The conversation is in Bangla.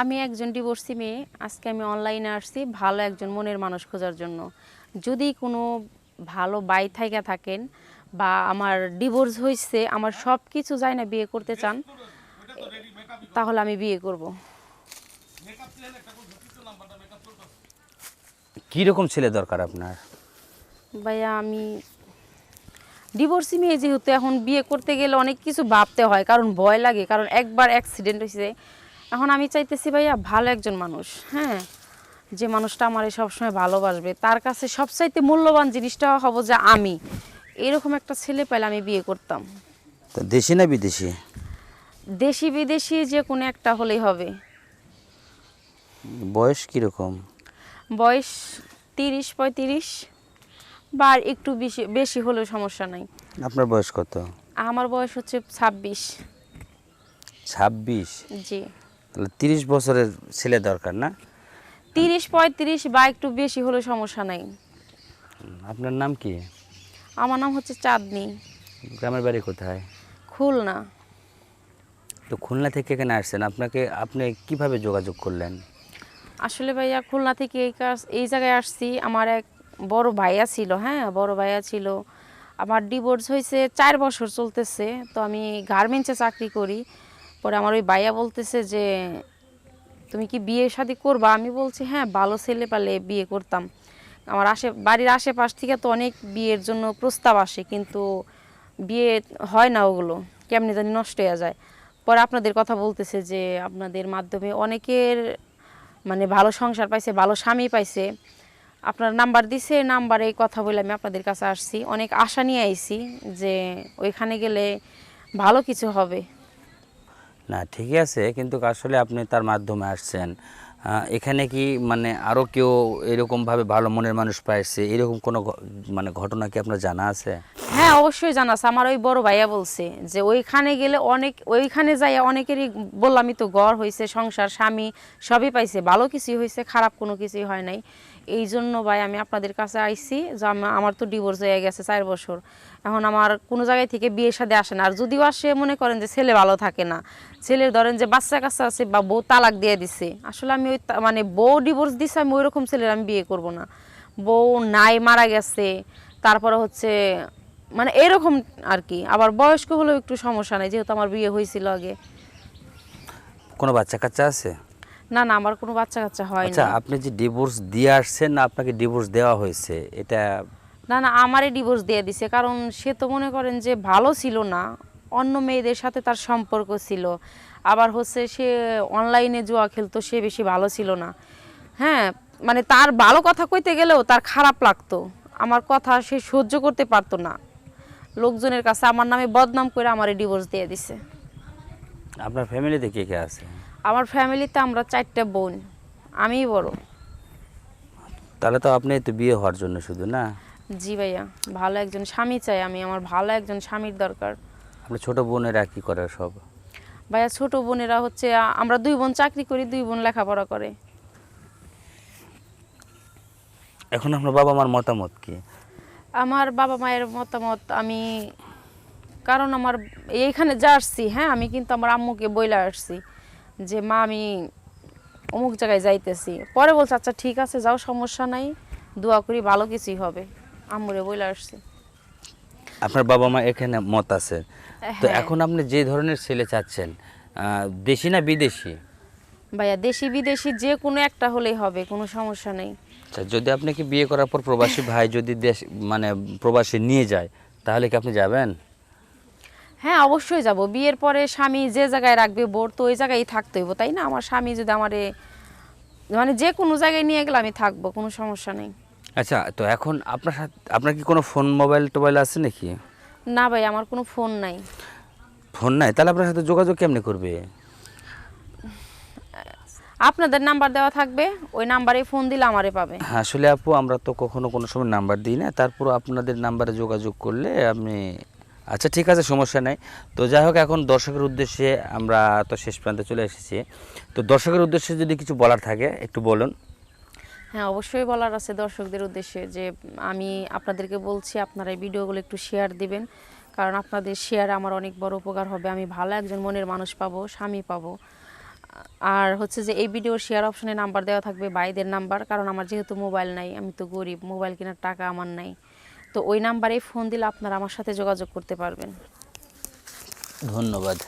আমি একজন ডিভোর্সি মেয়ে আজকে আমি অনলাইনে আসছি ভালো একজন মনের মানুষ খোঁজার জন্য। যদি কোনো ভালো বাই থাইকা থাকেন বা আমার ডিভোর্স হয়েছে আমার সব কিছু যায় না বিয়ে করতে চান তাহলে আমি বিয়ে করব। কি রকম ছেলে দরকার আপনার? ভাইয়া আমি ডিভোর্সি মেয়ে যেহেতু এখন বিয়ে করতে গেলে অনেক কিছু ভাবতে হয় কারণ ভয় লাগে কারণ একবার অ্যাক্সিডেন্ট হয়েছে এখন আমি চাইতেছি ভাইয়া ভালো একজন মানুষ হ্যাঁ? যে মানুষটা আমার সবসময় ভালোবাসবে তার কাছে সবচাইতে মূল্যবান জিনিসটা হব যে আমি। এরকম একটা ছেলে পেলে আমি বিয়ে করতাম। দেশি না বিদেশি? দেশি বিদেশি যে কোনো একটা হলেই হবে। বয়স কীরকম? বয়স তিরিশ পঁয়ত্রিশ বা একটু বেশি বেশি হলেও সমস্যা নাই। আপনার বয়স কত? আমার বয়স হচ্ছে ছাব্বিশ। ছাব্বিশ? জি। তাহলে তিরিশ বছরের ছেলে দরকার না? তিরিশ পঁয়ত্রিশ বা একটু বেশি হলেও সমস্যা নাই। আপনার নাম কি? আমার নাম হচ্ছে চাঁদনি। গ্রামের বাড়ি কোথায়? খুলনা। তো খুলনা থেকে এখানে আসছেন আপনাকে আপনি কীভাবে যোগাযোগ করলেন? আসলে ভাইয়া খুলনা থেকে এই কাজ এই জায়গায় আসছি। আমার এক বড় ভাইয়া ছিল হ্যাঁ বড় ভাইয়া ছিল। আমার ডিভোর্স হয়েছে চার বছর চলতেছে। তো আমি গার্মেন্টসে চাকরি করি। পরে আমার ওই ভাইয়া বলতেছে যে, তুমি কি বিয়ে শাদী করবা? আমি বলছি হ্যাঁ ভালো ছেলে পালে বিয়ে করতাম। আমার আশে বাড়ির আশেপাশ থেকে তো অনেক বিয়ের জন্য প্রস্তাব আসে, কিন্তু বিয়ে হয় না ওগুলো। কেমনি জানি নষ্ট হয়ে যায়। পরে আপনাদের কথা বলতেছে যে, আপনাদের মাধ্যমে অনেকের মানে ভালো সংসার পাইছে, ভালো স্বামী পাইছে। আপনার নাম্বার দিছে, নাম্বারে কথা বলে আমি আপনাদের কাছে আসছি। অনেক আশা নিয়ে আইছি যে, ওইখানে গেলে ভালো কিছু হবে। না, ঠিকই আছে, কিন্তু আসলে আপনি তার মাধ্যমে আসছেন। এখানে কি মানে আরও কেউ এরকমভাবে ভালো মনের মানুষ পাইছে? এরকম কোনো মানে ঘটনা কি আপনার জানা আছে? হ্যাঁ অবশ্যই জানাস। আমার ওই বড় ভাইয়া বলছে যে ওইখানে গেলে অনেক ওইখানে যাই অনেকেরই বললামই তো ঘর হয়েছে সংসার, স্বামী সবই পাইছে। ভালো কিছুই হয়েছে খারাপ কোনো কিছুই হয় নাই। এই জন্য ভাই আমি আপনাদের কাছে আইছি যে আমার তো ডিভোর্স হয়ে গেছে চার বছর। এখন আমার কোনো জায়গায় থেকে বিয়ের সাথে আসে না। আর যদিও আসে, মনে করেন যে ছেলে ভালো থাকে না। ছেলের ধরেন যে বাচ্চা কাচ্চা আছে, বা বউ তালাক দিয়ে দিছে। আসলে আমি ওই মানে বউ ডিভোর্স দিছে, আমি ওই রকম ছেলের আমি বিয়ে করব না। বউ নাই, মারা গেছে। তারপরে হচ্ছে মানে এরকম আর কি। আবার বয়স্ক হলেও একটু সমস্যা নেই যেহেতু আমার বিয়ে হয়েছিল আগে। কোনো বাচ্চা কাচ্চা আছে? না না আমার কোনো বাচ্চা কাচ্চা হয় আচ্ছা না। আপনি যে ডিভোর্স দিয়ে আসছেন না আপনাকে ডিভোর্স দেওয়া হয়েছে এটা না না আমারই ডিভোর্স দিয়ে দিছে কারণ সে তো মনে করেন যে ভালো ছিল না অন্য মেয়েদের সাথে তার সম্পর্ক ছিল। আবার হচ্ছে সে অনলাইনে জুয়া খেলতো সে বেশি ভালো ছিল না। হ্যাঁ মানে তার ভালো কথা কইতে গেলেও তার খারাপ লাগতো। আমার কথা সে সহ্য করতে পারতো না। লোকজনের কাছে আমার নামে বদনাম করে আমারই ডিভোর্স দিয়ে দিছে। আপনার ফ্যামিলিতে কে কে আছে? আমার ফ্যামিলিতে আমরা চারটা বোন আমিই বড়। তাহলে তো আপনি তো বিয়ে হওয়ার জন্য শুধু না? জি ভাইয়া ভালো একজন স্বামী চাই আমি আমার ভালো একজন স্বামীর দরকার। আপনার ছোট বোনেরা কি করে সব? ভাইয়া ছোট বোনেরা হচ্ছে আমরা দুই বোন চাকরি করি দুই বোন লেখাপড়া করে। এখন আপনার বাবা মার মতামত কি? আমার বাবা মায়ের মতামত আমি কারণ আমার এইখানে যা আসছি হ্যাঁ আমি কিন্তু আমার আম্মুকে বইলা আসছি যে মা আমি অমুক জায়গায় যাইতেছি। পরে বলছে আচ্ছা ঠিক আছে যাও সমস্যা নাই দোয়া করি ভালো কিছুই হবে। আম্মুরে বইলা আসছি। আপনার বাবা মা এখানে মত আছে। তো হ্যাঁ। এখন আপনি যে ধরনের ছেলে চাচ্ছেন দেশি না বিদেশি? ভাইয়া দেশি বিদেশি যে কোনো একটা হলেই হবে কোনো সমস্যা নেই। আচ্ছা যদি আপনাকে বিয়ে করার পর প্রবাসী ভাই যদি দেশ মানে প্রবাসী নিয়ে যায় তাহলে কি আপনি যাবেন? হ্যাঁ অবশ্যই যাব। বিয়ের পরে স্বামী যে জায়গায় রাখবে বোর তো ওই জায়গায় থাকতে হইব তাই না? আমার স্বামী যদি আমারে মানে যে কোনো জায়গায় নিয়ে গেলে আমি থাকব কোনো সমস্যা নেই। আচ্ছা তো এখন আপনার সাথে আপনার কি কোনো ফোন মোবাইল টোবাইল আছে নাকি? না ভাই আমার কোনো ফোন নাই। ফোন নাই? তাহলে আপনার সাথে যোগাযোগ কেমনে করবে? আপনাদের নাম্বার দেওয়া থাকবে ওই নাম্বারে ফোন দিলে আমারে পাবে। আসলে আপু আমরা তো কখনো কোনো সময় নাম্বার দিই না তারপর আপনাদের নাম্বারে যোগাযোগ করলে আপনি আচ্ছা ঠিক আছে সমস্যা নাই। তো যাই হোক এখন দর্শকের উদ্দেশ্যে আমরা তো শেষ প্রান্তে চলে এসেছি। তো দর্শকের উদ্দেশ্যে যদি কিছু বলার থাকে একটু বলুন। হ্যাঁ অবশ্যই বলার আছে দর্শকদের উদ্দেশ্যে যে আমি আপনাদেরকে বলছি আপনারা এই ভিডিওগুলো একটু শেয়ার দিবেন। কারণ আপনাদের শেয়ার আমার অনেক বড় উপকার হবে। আমি ভালো একজন মনের মানুষ পাবো স্বামী পাবো। আর হচ্ছে যে এই ভিডিও শেয়ার অপশনে নাম্বার দেওয়া থাকবে বাইদের নাম্বার কারণ আমার যেহেতু মোবাইল নাই, আমি তো গরিব মোবাইল কেনার টাকা আমার নাই। তো ওই নাম্বারে ফোন দিলে আপনারা আমার সাথে যোগাযোগ করতে পারবেন। ধন্যবাদ।